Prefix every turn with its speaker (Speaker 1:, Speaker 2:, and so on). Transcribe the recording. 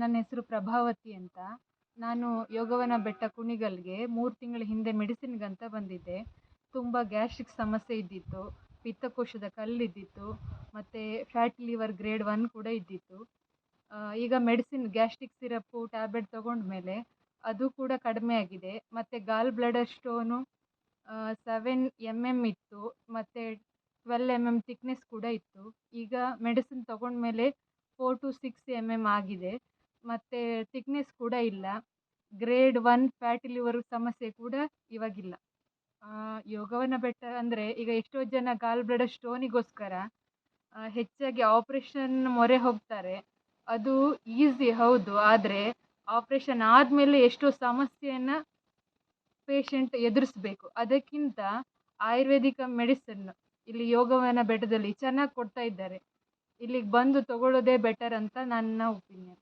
Speaker 1: ನನ್ನ ಹೆಸರು ಪ್ರಭಾವತಿ ಅಂತ. ನಾನು ಯೋಗವನ ಬೆಟ್ಟ ಕುಣಿಗಲ್ಗೆ ಮೂರು ತಿಂಗಳ ಹಿಂದೆ ಮೆಡಿಸಿನ್ಗಂತ ಬಂದಿದ್ದೆ. ತುಂಬ ಗ್ಯಾಸ್ಟ್ರಿಕ್ ಸಮಸ್ಯೆ ಇದ್ದಿತ್ತು, ಪಿತ್ತಕೋಶದ ಕಲ್ಲಿದ್ದಿತ್ತು ಮತ್ತು ಫ್ಯಾಟ್ ಲಿವರ್ ಗ್ರೇಡ್ ಒನ್ ಕೂಡ ಇದ್ದಿತ್ತು. ಈಗ ಮೆಡಿಸಿನ್, ಗ್ಯಾಸ್ಟ್ರಿಕ್ ಸಿರಪ್ಪು, ಟ್ಯಾಬ್ಲೆಟ್ ತಗೊಂಡಮೇಲೆ ಅದು ಕೂಡ ಕಡಿಮೆ ಆಗಿದೆ. ಮತ್ತು gall bladder stone seven M M ಇತ್ತು, ಮತ್ತು ಟ್ವೆಲ್ ಎಂ ಎಂ ತಿಕ್ನೆಸ್ ಕೂಡ ಇತ್ತು. ಈಗ medicine ತಗೊಂಡಮೇಲೆ four to six M M ಆಗಿದೆ. ಮತ್ತು ತಿಕ್ನೆಸ್ ಕೂಡ ಇಲ್ಲ. ಗ್ರೇಡ್ ಒನ್ ಫ್ಯಾಟಿ ಲಿವರ್ ಸಮಸ್ಯೆ ಕೂಡ ಇವಾಗಿಲ್ಲ. ಯೋಗವನ ಬೆಟ್ಟ ಅಂದರೆ ಈಗ ಎಷ್ಟೋ ಜನ ಗಾಲ್ ಬ್ಲಡರ್ ಸ್ಟೋನಿಗೋಸ್ಕರ ಹೆಚ್ಚಾಗಿ ಆಪ್ರೇಷನ್ ಮೊರೆ ಹೋಗ್ತಾರೆ. ಅದು ಈಸಿ ಹೌದು, ಆದರೆ ಆಪ್ರೇಷನ್ ಆದಮೇಲೆ ಎಷ್ಟೋ ಸಮಸ್ಯೆಯನ್ನು ಪೇಶೆಂಟ್ ಎದುರಿಸಬೇಕು. ಅದಕ್ಕಿಂತ ಆಯುರ್ವೇದಿಕ ಮೆಡಿಸನ್ ಇಲ್ಲಿ ಯೋಗವನ ಬೆಟ್ಟದಲ್ಲಿ ಚೆನ್ನಾಗಿ ಕೊಡ್ತಾ ಇದ್ದಾರೆ. ಇಲ್ಲಿಗೆ ಬಂದು ತಗೊಳ್ಳೋದೇ ಬೆಟರ್ ಅಂತ ನನ್ನ ಒಪಿನಿಯನ್